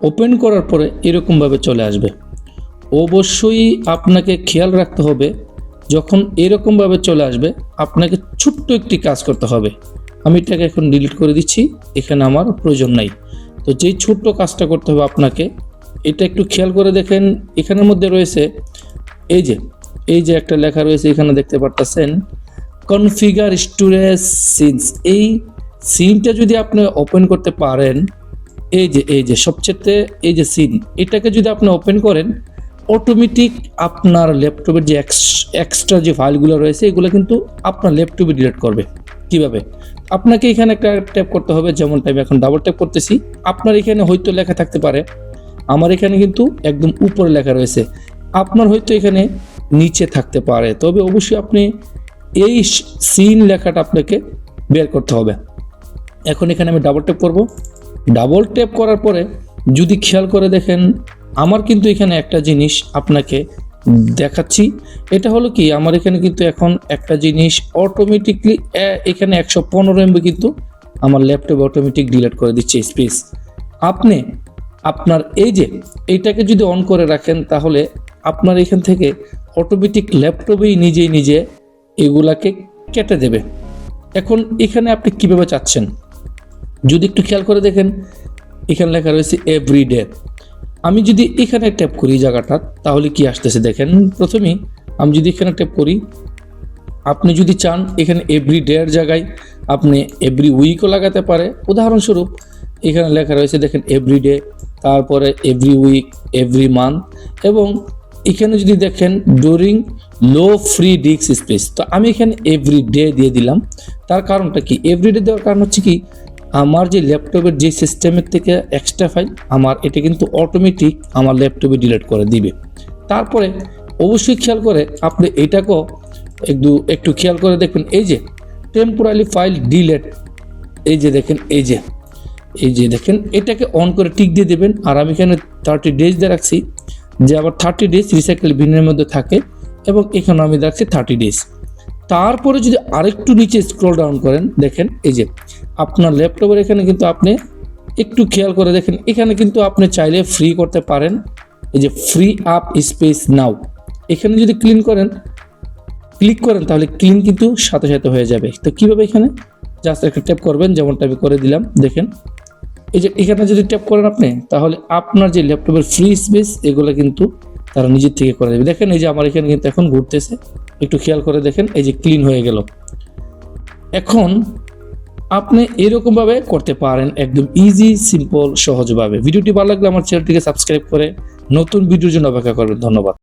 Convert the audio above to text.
Open করার পরে এরকমভাবে চলে আসবে। অবশ্যই আপনাকে খেয়াল রাখতে হবে, যখন এরকমভাবে চলে আসবে, আপনাকে ছোট্ট একটি কাজ করতে হবে। আমি এটাকে এখন ডিলিট করে দিচ্ছি, এখানে আমার প্রয়োজন নাই। তো যেই ছোট্ট কাজটা করতে হবে আপনাকে, এটা একটু খেয়াল করে দেখেন, এখানের মধ্যে রয়েছে, এই যে এই যে একটা লেখা রয়েছে এখানে দেখতে পারতেছেন কনফিগার স্টোরেজ সিনস এই সিনটা যদি আপনি ওপেন করতে পারেন এই যে এই যে, সবচেয়ে এই যে সিন এটাকে যদি আপনি ওপেন করেন অটোমেটিক আপনার ল্যাপটপের যে এক্সট্রা যে ফাইলগুলো রয়েছে, এগুলো কিন্তু আপনার ল্যাপটপে ডিলিট করবে। কীভাবে? আপনাকে এখানে একটা ট্যাপ করতে হবে যেমনটা আমি এখন ডাবল ট্যাপ করতেছি। আপনার এখানে হয়তো লেখা থাকতে পারে, আমার এখানে কিন্তু একদম উপরে লেখা রয়েছে। আপনার হয়তো এখানে নিচে থাকতে পারে। তবে অবশ্যই আপনি এই সিন লেখাটা আপনাকে বের করতে হবে। এখন এখানে আমি ডাবল ট্যাপ করব। ডাবল ট্যাপ করার পরে যদি খেয়াল করে দেখেন, আমার কিন্তু এখানে একটা জিনিস আপনাকে দেখাচ্ছি। এটা হলো কি, আমার এখানে কিন্তু এখন একটা জিনিস অটোমেটিকলি এখানে একশো পনেরো এমবি কিন্তু আমার ল্যাপটপে অটোমেটিক ডিলিট করে দিচ্ছে স্পেস আপনি, আপনার এই যে এইটাকে যদি অন করে রাখেন, তাহলে আপনার এখান থেকে অটোমেটিক ল্যাপটপেই নিজেই নিজে এগুলাকে কেটে দেবে। এখন এখানে আপনি কীভাবে চাচ্ছেন? যদি একটু খেয়াল করে দেখেন, এখানে লেখা রয়েছে এভরি ডে আমি যদি এখানে ট্যাপ করি জায়গাটা, তাহলে কি আসতেছে দেখেন? প্রথমেই আমি যদি এখানে ট্যাপ করি, আপনি যদি চান এখানে এভরি ডের জায়গায় আপনি এভরি উইকও লাগাতে পারে। উদাহরণস্বরূপ, এখানে লেখা রয়েছে, দেখেন এভরি ডে তারপরে এভরি উইক এভরি মান্থ এবং এখানে যদি দেখেন during low free disk space তো আমি এখানে এভরি ডে দিয়ে দিলাম। তার কারণটা কি? এভরি ডে দেওয়ার কারণ হচ্ছে কি আমার যে ল্যাপটপের যে সিস্টেমের থেকে এক্সট্রা ফাইল আমার এটা কিন্তু অটোমেটিক আমার ল্যাপটপে ডিলিট করে দিবে। তারপরে অবশ্যই খেয়াল করে আপনি এটাকেও একটু একটু খেয়াল করে দেখবেন এই যে টেম্পোরারি ফাইল ডিলেট এই যে দেখেন, এই যে এই যে দেখেন, এটাকে অন করে টিক দিয়ে দেবেন, আর আমি এখানে থার্টি ডেজ দিয়ে রাখছি, যে আবার থার্টি ডেজ রিসাইকেল বিনের মধ্যে থাকে, এবং এখানে আমি রাখছি থার্টি ডেজ তারপরে যদি আরেকটু নিচে স্ক্রল ডাউন করেন, দেখেন, এই যে আপনার ল্যাপটপের এখানে কিন্তু আপনি একটু খেয়াল করে দেখেন, এখানে কিন্তু আপনি চাইলে ফ্রি করতে পারেন, এই যে ফ্রি আপ স্পেস নাও এখানে যদি ক্লিন করেন ক্লিক করেন, তাহলে ক্লিন কিন্তু সাথে সাথে হয়ে যাবে। তো কীভাবে এখানে? জাস্ট একটা ট্যাপ করবেন যেমনটা আমি করে দিলাম, দেখেন। এই যে এখানে যদি ট্যাপ করেন আপনি, তাহলে আপনার যে ল্যাপটপের ফ্রি স্পেস এগুলো কিন্তু তারা নিজের থেকে করে দেবে দেখেন, এই যে আমার এখানে কিন্তু এখন ঘুরতেছে। একটু খেয়াল করে দেখেন, এই যে ক্লিন হয়ে গেল। এখন আপনি এরকমভাবে করতে পারেন, একদম ইজি সিম্পল সহজভাবে। ভিডিওটি ভালো লাগলে আমার চ্যানেলটিকে সাবস্ক্রাইব করে নতুন ভিডিওর জন্য অপেক্ষা করবেন। ধন্যবাদ।